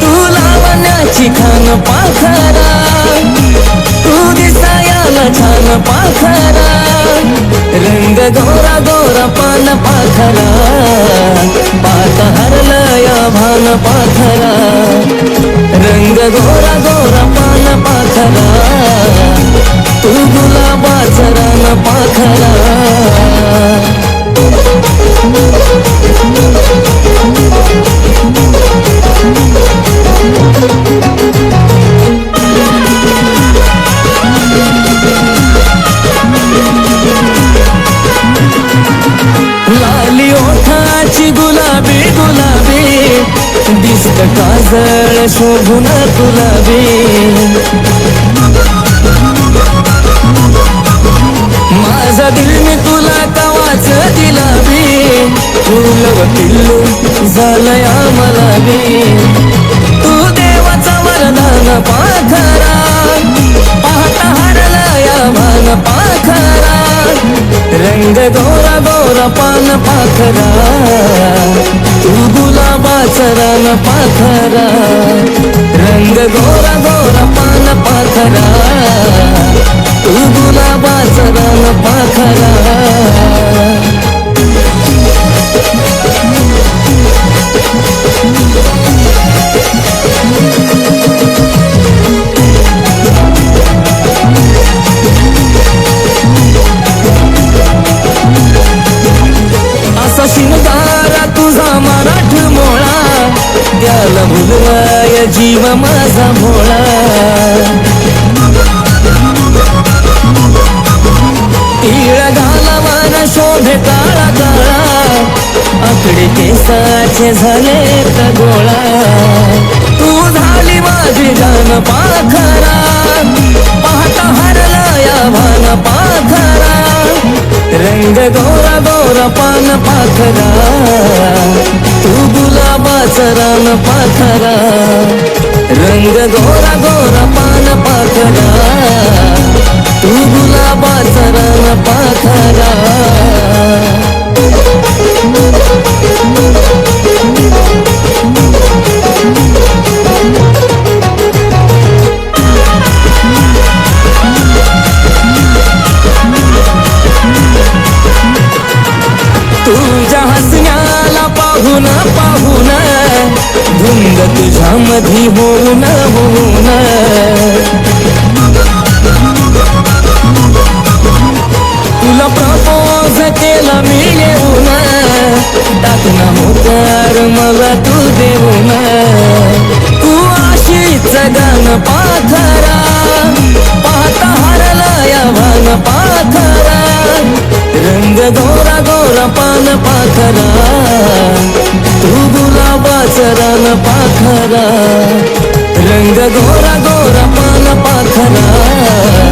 तू पाखरा तू दिसायाला छान पाखरा रंग गोरा गोरा पान पाखरा. पाखरा काजळ शोभून गुलाबी माझा दिल मी तुला कवाच दिलाबी फुलव पिल्लू झालया मला बी तू देवाचा वरदान पाखरा. पाहता हरला या भान पाखरा. रंग गोरा गोरा पान पाखरा. गुलाबाचा रान रंग गोरा गोरा भुलवाय जीव माझा भोळा तीळ घालावान शोभे काळा काळा. आकडे केसाचे झाले तर गोळा. तू झाली माझी जान पाखरा. पाहता हरला या भान पाखरा. रंग गोरा गोरा पान पाखरा. तू गुलाबाचा रान पाखरा. रंग गोरा गोरा पान पाखरा तू गुलाबाचा रान पाखरा। तुझ्या हसण्याला पाहून पाहून धुंद तुझ्या मधी होऊन होऊन. तुला प्रपोज केला मी येऊन टाकना होकार मला तू देऊन. तू आशीच गान पाथरा पाहता हरला या भान पाथरा. रंग गोरा गोरा पान पाथरा. चरण पाखरा रंग गोरा गोरा पान पाखरा.